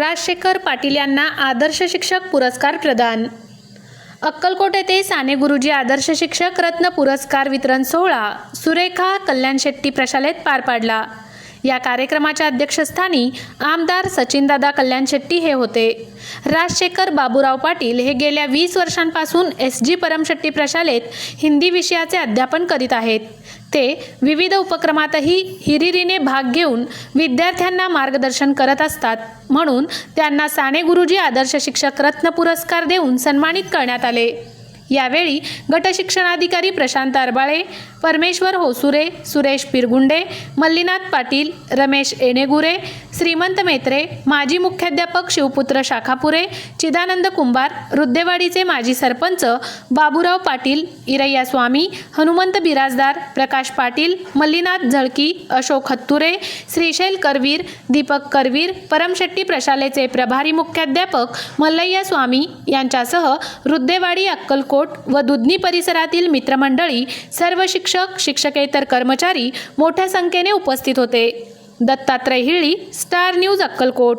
राजशेखर पाटील यांना आदर्श शिक्षक पुरस्कार प्रदान. अक्कलकोट येथे साने गुरुजी आदर्श शिक्षक रत्न पुरस्कार वितरण सोहळा सुरेखा कल्याण शेट्टी प्रशालेत पार पाडला. या कार्यक्रमाच्या अध्यक्षस्थानी आमदार सचिनदादा कल्याण शेट्टी हे होते. राजशेखर बाबूराव पाटील हे गेल्या वीस वर्षांपासून एस जी परमशेट्टी प्रशालेत हिंदी विषयाचे अध्यापन करीत आहेत. ते विविध उपक्रमातही हिरिरीने भाग घेऊन विद्यार्थ्यांना मार्गदर्शन करत असतात. म्हणून त्यांना साने गुरुजी आदर्श शिक्षक रत्न पुरस्कार देऊन सन्मानित करण्यात आले. यावेळी गटशिक्षणाधिकारी प्रशांत अरबाळे परमेश्वर होसुरे सुरेश पिरगुंडे मल्लीनाथ पाटील रमेश एणेगुरे श्रीमंत मेत्रे माजी मुख्याध्यापक शिवपुत्र शाखापुरे चिदानंद कुंभार रुद्देवाडीचे माजी सरपंच बाबूराव पाटील इरय्या स्वामी हनुमंत बिराजदार प्रकाश पाटील मल्लीनाथ झळकी अशोक हत्तुरे श्रीशैल करवीर दीपक करवीर परमशेट्टी प्रशालेचे प्रभारी मुख्याध्यापक मल्लय्या स्वामी यांच्यासह रुद्देवाडी अक्कलकोट व दुधनी परिसरातील मित्रमंडळी सर्व शिक्षक शिक्षकेतर कर्मचारी मोठ्या संख्येने उपस्थित होते. Dattatray Hili star news Akkalkot.